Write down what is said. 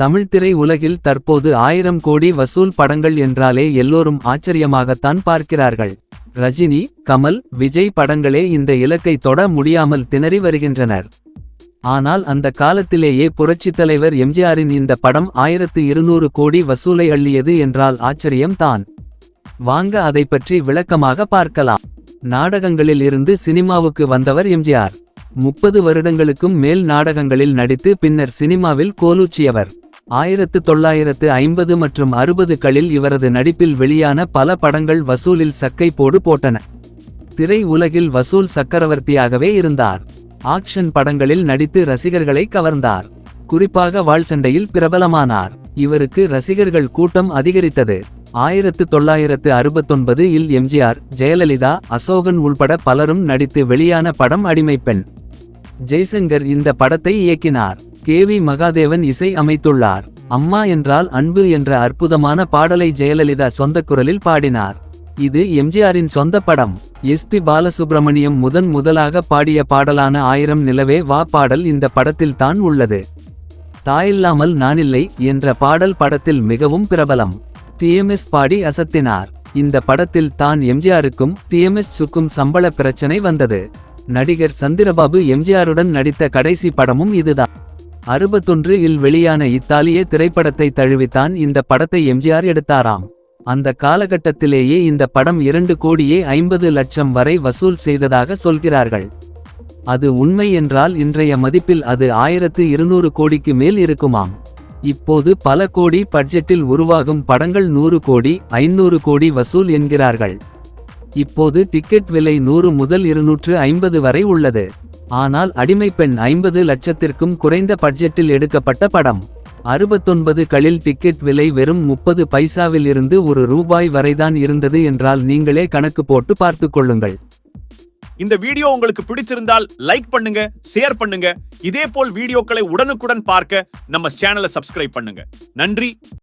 தமிழ் திரை உலகில் தற்போது ஆயிரம் கோடி வசூல் படங்கள் என்றாலே எல்லோரும் ஆச்சரியமாகத்தான் பார்க்கிறார்கள். ரஜினி கமல் விஜய் படங்களே இந்த இலக்கை தொட முடியாமல் திணறி வருகின்றனர். ஆனால் அந்த காலத்திலேயே புரட்சித் தலைவர் எம்ஜிஆரின் இந்த படம் ஆயிரத்து இருநூறு கோடி வசூலை அள்ளியது என்றால் ஆச்சரியம்தான் வாங்க அதை பற்றி விளக்கமாக பார்க்கலாம். நாடகங்களில் இருந்து சினிமாவுக்கு வந்தவர் எம்ஜிஆர். முப்பது வருடங்களுக்கும் மேல் நாடகங்களில் நடித்து பின்னர் சினிமாவில் கோலூச்சியவர். ஆயிரத்து தொள்ளாயிரத்து ஐம்பது மற்றும் அறுபதுகளில் இவரது நடிப்பில் வெளியான பல படங்கள் வசூலில் சக்கை போடு போட்டன. திரை உலகில் வசூல் சக்கரவர்த்தியாகவே இருந்தார். ஆக்ஷன் படங்களில் நடித்து ரசிகர்களை கவர்ந்தார். குறிப்பாக வாழ்சண்டையில் பிரபலமானார். இவருக்கு ரசிகர்கள் கூட்டம் அதிகரித்தது. ஆயிரத்து தொள்ளாயிரத்து அறுபத்தொன்பது இல் எம்ஜிஆர் ஜெயலலிதா அசோகன் உள்பட பலரும் நடித்து வெளியான படம் அடிமைப்பெண். ஜெய்சங்கர் இந்த படத்தை இயக்கினார். கே வி மகாதேவன் இசை அமைத்துள்ளார். அம்மா என்றால் அன்பு என்ற அற்புதமான பாடலை ஜெயலலிதா சொந்த குரலில் பாடினார். இது எம்ஜிஆரின் சொந்த படம். எஸ் பி பாலசுப்ரமணியம் முதன் முதலாக பாடிய பாடலான ஆயிரம் நிலவே வா பாடல் இந்த படத்தில் தான் உள்ளது. தாயில்லாமல் நானில்லை என்ற பாடல் படத்தில் மிகவும் பிரபலம். டிஎம்எஸ் பாடி அசத்தினார். இந்த படத்தில் தான் எம்ஜிஆருக்கும் டிஎம்எஸ் சுக்கும் சம்பள பிரச்சனை வந்தது. நடிகர் சந்திரபாபு எம்ஜிஆருடன் நடித்த கடைசி படமும் இதுதான். அறுபத்தொன்று இல் வெளியான இத்தாலிய திரைப்படத்தை தழுவித்தான் இந்த படத்தை எம்ஜிஆர் எடுத்தாராம். அந்த காலகட்டத்திலேயே இந்த படம் இரண்டு கோடியே ஐம்பது லட்சம் வரை வசூல் செய்ததாக சொல்கிறார்கள். அது உண்மை என்றால் இன்றைய மதிப்பில் அது ஆயிரத்து இருநூறு கோடிக்கு மேல் இருக்குமாம். இப்போது பல கோடி பட்ஜெட்டில் உருவாகும் படங்கள் நூறு கோடி ஐநூறு கோடி வசூல் என்கிறார்கள். இப்போது டிக்கெட் விலை நூறு முதல் இருநூற்று ஐம்பது வரை உள்ளது. ஆனால் அடிமை பெண் ஐம்பது லட்சத்திற்கும் குறைந்த பட்ஜெட்டில் எடுக்கப்பட்ட படம். அறுபத்தொன்பது களில் டிக்கெட் விலை வெறும் முப்பது பைசாவில் இருந்து ஒரு ரூபாய் வரைதான் இருந்தது என்றால் நீங்களே கணக்கு போட்டு பார்த்து கொள்ளுங்கள். இந்த வீடியோ உங்களுக்கு பிடிச்சிருந்தால் லைக் பண்ணுங்க ஷேர் பண்ணுங்க. இதே போல் வீடியோக்களை உடனுக்குடன் பார்க்க நம்ம சேனலை சப்ஸ்கிரைப் பண்ணுங்க. நன்றி.